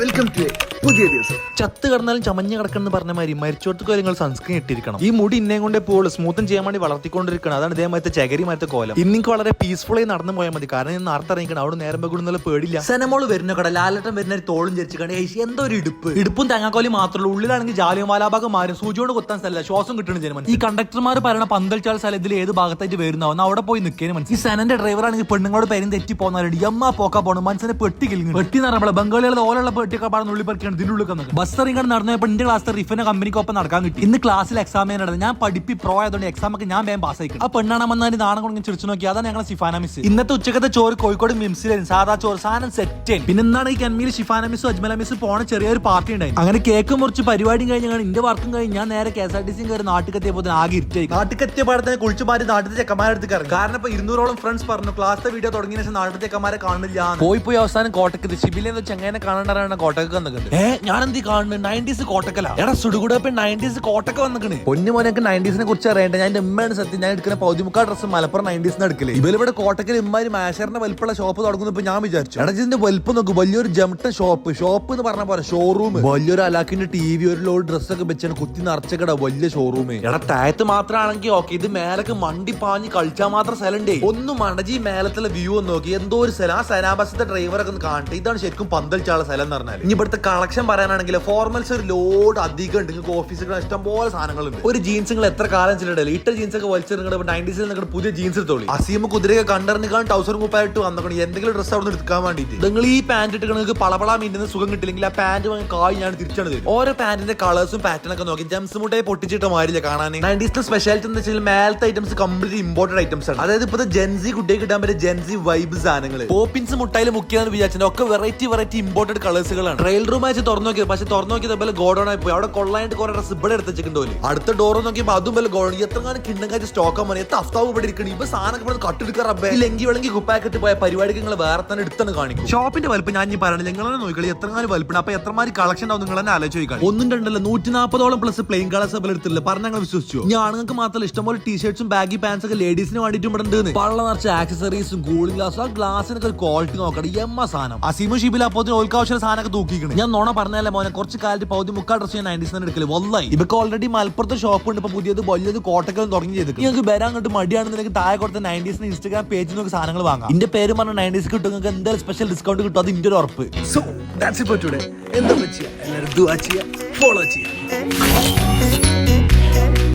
Welcome to പുതിയ ദിവസം ചത്ത് കിടന്നാലും ചമഞ്ഞ് കിടക്കണം പറഞ്ഞ മാതിരി മരിച്ചോടത്ത് കാര്യങ്ങൾ സൺസ്ക്രീൻ ഇട്ടിരിക്കണം. ഈ മുടി ഇന്നേ കൊണ്ടേ പോൾ സ്മൂത്തും ചെയ്യാൻ വേണ്ടി വളർത്തിക്കൊണ്ടിരിക്കണം. അതാണ് ഇതേമാരത്തെ ചകരി മാറ്റ കോലം. ഇന്നിക്ക് വളരെ പീസ്ഫുള്ളായി നടന്നു പോയാൽ മതി. കാരണം ഇന്ന് നേരത്തെ ഇറങ്ങിക്കണം അവിടെ നേരം വെക്കുന്ന പേടില്ല സെനമോൾ വരുന്ന കട ലാലട്ടം വരുന്ന ഒരു തോളും ചരിച്ചിക്കണേ എന്തോ ഒരു ഇടുപ്പ്. ഇടുപ്പും തേങ്ങാക്കോലി മാത്രമേ ഉള്ളൂ. ഉള്ളിലാണെങ്കിൽ ജാലിയും വാലാഭാഗം മാറും സൂചിയോട് കുത്താൻ സ്ഥലമില്ല. ശ്വാസം കിട്ടണം ജനമൻ ഈ കണ്ടക്ടർമാർ പറയണ പന്തൽച്ചാൽ സ്ഥലം ഇതിൽ ഏത് ഭാഗത്തായിട്ട് വരുന്നവന്ന് അവിടെ പോയി നിൽക്കേന് മനസ്സിൽ ഈ സെനന്റെ ഡ്രൈവർ ആണെങ്കിൽ പെണ്ണുങ്ങളോട് പേരും തെറ്റി പോകുന്നവരുടെ എമ്മ പോക്കാ പോകണം മനസ്സിനെ പെട്ടി കിളിഞ്ഞു പെട്ടി എന്ന് ബംഗാളികളുടെ ഓലുള്ള പെട്ടിയൊക്കെ പാടുന്ന ഉള്ളി പെട്ടിയാണ് ഇതിന്റെ ഉള്ളിൽ നിൽക്കുന്നത് ബസ് ഇറങ്ങി നടന്നപ്പോൾ എന്റെ ക്ലാസ് റിഫിന്റെ കമ്പനിക്കൊപ്പം നടക്കാൻ കിട്ടി. ഇന്ന് ക്ലാസ്സിൽ എക്സാം നടന്നത് ഞാൻ പഠിപ്പി പ്രോ ആയതുകൊണ്ട് എക്സാം ഒക്കെ ഞാൻ വേഗം പാസ് ആയിക്കും ആ പെണ്ണാണ് വന്നാൽ നാണം കൊണ്ട് ചിരിച്ചു നോക്കി അതാണ് ഞങ്ങളെ സിഫാന മിസ് ഇന്നത്തെ ഉച്ചക്കത്തെ ചോറ് കോഴിക്കോട് മിംസിലായിരുന്നു സാധാ ചോറ് സാധനം സെറ്റ് പിന്നെ എന്താണ് ഈ കെമ്മിയിൽ ഷിഫാന മിസ് അജ്മല മിസ് പോണ ചെറിയൊരു പാർട്ടി ഉണ്ടായി അങ്ങനെ കേക്ക് മുറിച്ച് പരിപാടിയും കഴിഞ്ഞാണ് എന്റെ വർക്കും കഴിഞ്ഞ് ഞാൻ നേരെ K S R T C കയറി നാട്ടിലെത്തിയപ്പോൾ ആകെ ഇരുട്ടായി നാട്ടിലെത്തിയ പാടത്തെ കുളിച്ചു മാറി നാട്ടിലെ ചെക്കമാരെടുത്ത് കയറും കാരണം ഇപ്പൊ ഇരുന്നൂറോളം ഫ്രണ്ട്സ് പറഞ്ഞു ക്ലാസ്സിലെ വീഡിയോ തുടങ്ങിയ ശേഷം നാട്ടിലെ ചെക്കന്മാരെ കാണില്ല പോയി പോയി അവസാനം കോട്ടക്കത്ത് ശിബിലെന്ന് ചെങ്ങനെ കാണണ്ടാണ് കോട്ടക്ക് വന്നിട്ടുണ്ട് ഏ ഞാൻ എന്ത് കാണുന്നത് നയന്റീസ് കോട്ടക്കല. എടാ സുടുകൂടപ്പ് നയന്റീസ് കോട്ടക്ക വന്നിക്കണ്. പൊന്നു മോനൊക്കെ നയന്റീസിനെ കുറിച്ച് അറിയണ്ട? ഞാൻ എന്റെ ഉമ്മയാണ് സത്യം. ഞാൻ എടുക്കുന്ന പൗതിമുക്കാൽ ഡ്രസ്സ് മലപ്പുറം നയന്റീസിന് എടുക്കൽ. ഇവരിവിടെ കോട്ടക്കൽ ഇമ്മാരി മാഷറിന്റെ വലിപ്പുള്ള ഷോപ്പ് തുടങ്ങുന്നു ഇപ്പൊ ഞാൻ വിചാരിച്ചു. എടാ ഇതിന്റെ വലിപ്പം നോക്ക്. വലിയൊരു ജംട്ട ഷോപ്പ് ഷോപ്പ് എന്ന് പറഞ്ഞ പോലെ ഷോറൂം വലിയൊരു അലാക്കിന്റെ ടി വി ഒരു ലോഡ് ഡ്രസ്സൊക്കെ വെച്ചാണ് കുത്തി നിറച്ചക്കട വലിയ ഷോറൂം എടാ താഴത്ത് മാത്രമാണെങ്കിൽ ഓക്കെ. ഇത് മേലക്ക് മണ്ടി പാഞ്ഞ് കളിച്ചാൽ മാത്രം സ്ഥലണ്ടേ ഒന്നും മണ്ടജി മേലത്തിലെ വ്യൂ ഒന്ന് നോക്കി. എന്തോ ഒരു സ്ഥലം. ആ സനാബസിന്റെ ഡ്രൈവറൊക്കെ ഒന്ന് കാണട്ടെ ഇതാണ് ശരിക്കും പന്തൽച്ചാള സ്ഥലം എന്ന് പറഞ്ഞാൽ ഇനി ഇവിടുത്തെ കളക്ഷൻ പറയാനാണെങ്കിൽ ഫോർമൽസ് ഒരു ലോഡ് അധികം ഉണ്ട്. നിങ്ങൾക്ക് ഓഫീസിൽ ഇഷ്ടം പോലെ സാധനങ്ങളുണ്ട്. ഒരു ജീൻസ് നിങ്ങൾ എത്ര കാലം ചിലടല്ലേ ഇട്ട ജീൻസ് ഒക്കെ വലിച്ചു നിങ്ങളുടെ നയന്റീസിൽ നിങ്ങളുടെ പുതിയ ജീൻസ് എടുത്തോളൂ. അസീമ കുതിരയൊക്കെ കണ്ടറിഞ്ഞാൽ ടൗസർ മുപ്പായിട്ട് വന്നോക്കണം. എന്തെങ്കിലും ഡ്രസ്സ് അവിടെ നിന്ന് എടുക്കാൻ വേണ്ടിയിട്ട്. നിങ്ങൾ ഈ പാന്റ് ഇട്ട് നിങ്ങൾക്ക് പളപള മിന്നുന്ന സുഖം കിട്ടില്ലെങ്കിൽ ആ പാന്റ് വാങ്ങി കായ് ഞാൻ തിരിച്ചാണ് തരും. ഓരോ പാന്റിന്റെ കളേഴ്സും പാറ്റേൺ ഒക്കെ നോക്കി. ജംസ് മുട്ടയെ പൊട്ടിച്ചിട്ട് മാറില്ല കാണാൻ നയന്റീസിന്റെ സ്പെഷ്യാലിറ്റി എന്ന് വെച്ചാൽ മേലത്തെ ഐറ്റംസ് കംപ്ലീറ്റ് ഇമ്പോർട്ടന്റ് ഐറ്റംസ് ആണ്. അതായത് ഇപ്പോഴത്തെ ജെൻസി കുട്ടിയെ കിട്ടാൻ പറ്റിയ ജെൻസി വൈബ് സാധനങ്ങൾ പോപ്പിൻസ് മുട്ടായിൽ മുക്കിയാന്ന് വിചാരിച്ചത് ഒക്കെ വെറൈറ്റി വെറൈറ്റി ഇമ്പോർട്ടന്റ് കളേഴ്സുകളാണ് ട്രെയിൽ റൂം ആയിട്ട് തുറന്നു നോക്കിയത് പക്ഷെ തുറന്നു നോക്കിയത് പോലെ ഗോഡോണായി ആയി പോയി. അവിടെ കൊള്ളായിട്ട് കുറെ ഡ്രസ് ഇവിടെ എടുത്ത് വെച്ചിട്ടുണ്ടോ അടുത്ത ഡോർ നോക്കിയപ്പോൾ അതും പോലെ ഗോഡൌൺ എത്രങ്ങാനും കിണ്ണങ്കാറ്റ് സ്റ്റോക്കാൻ മതി. എത്ര അഫ്താവ് ഇവിടെ ഇരിക്കണം? ഇപ്പൊ സാധനം ഇവിടെ കട്ടെടുക്കാൻ റബ്ബേ. ലെങ്കി വിളങ്കി കുപ്പായക്കെട്ട് പോയ പരിപാടിക്ക് നിങ്ങൾ വേറെ തന്നെ എടുത്താണ് കാണിക്കും. ഷോപ്പിന്റെ വലിപ്പം ഞാൻ ഇനി പറയണില്ല. നിങ്ങൾ തന്നെ എത്ര എത്രങ്ങാനും വലുപ്പം അപ്പൊ എത്രമാതിരി കളക്ഷൻ ഉണ്ടാവും നിങ്ങൾ തന്നെ ആലോചിക്കാം ഒന്നും രണ്ടല്ല നൂറ്റി നാൽപ്പതോളം പ്ലസ് പ്ലെയിൻ കളേഴ്സ് പോലെ എടുത്തില്ല പറഞ്ഞ ഞങ്ങൾ വിശ്വസിച്ചു? ഞാൻ നിങ്ങൾക്ക് മാത്രമല്ല ഇഷ്ടംപോലെ ടീഷർട്സും ബാഗി പാൻസ് ഒക്കെ ലേഡീസിന് വേണ്ടിയിട്ട് ഇവിടെ ഉണ്ട് പള്ള നിറച്ച ആക്സസറീസും കൂളിംഗ് ഗ്ലാസും ആ ഗ്ലാസിനൊക്കെ ക്വാളിറ്റി നോക്കണം എമ്മ സാധനം. അസീമു ഷിബിൽ അപ്പോൾ ഓൽക്കാവശ്യം സാധനമൊക്കെ തൂക്കിക്കണം ഞാൻ നോണ പറഞ്ഞല്ലേ മോനെ? കുറച്ച് കാലത്ത് പൗതി മുക്കാൽ ഡ്രസ് ഞാൻ നയന്റീസ് തന്നെ എടുക്കൽ. വല്ലായി. ഇവക്ക് ഓൾറെഡി മലപ്പുറത്ത് ഷോപ്പ് ഉണ്ട്. ഇപ്പൊ പുതിയത് വലിയത് കോട്ടക്കലും തുടങ്ങി ചെയ്ത് നിങ്ങൾക്ക് വരാൻ അങ്ങോട്ട് മടിയാണെന്നുണ്ടെങ്കിൽ താഴെ കൊടുത്ത നയന്റീസിന് ഇൻസ്റ്റാഗ്രാം പേജിൽ നിങ്ങൾക്ക് സാധനങ്ങൾ വാങ്ങാം. എന്റെ പേര് പറഞ്ഞ നയന്റീസ് കിട്ടും. നിങ്ങൾക്ക് എന്തായാലും സ്പെഷ്യൽ ഡിസ്കൗണ്ട് കിട്ടും. അത് ഇന്റെ ഒരു ഉറപ്പ്. So that's it for today എന്താ ചെയ്യാ. എല്ലാവരും ഫോളോ ചെയ്യാം.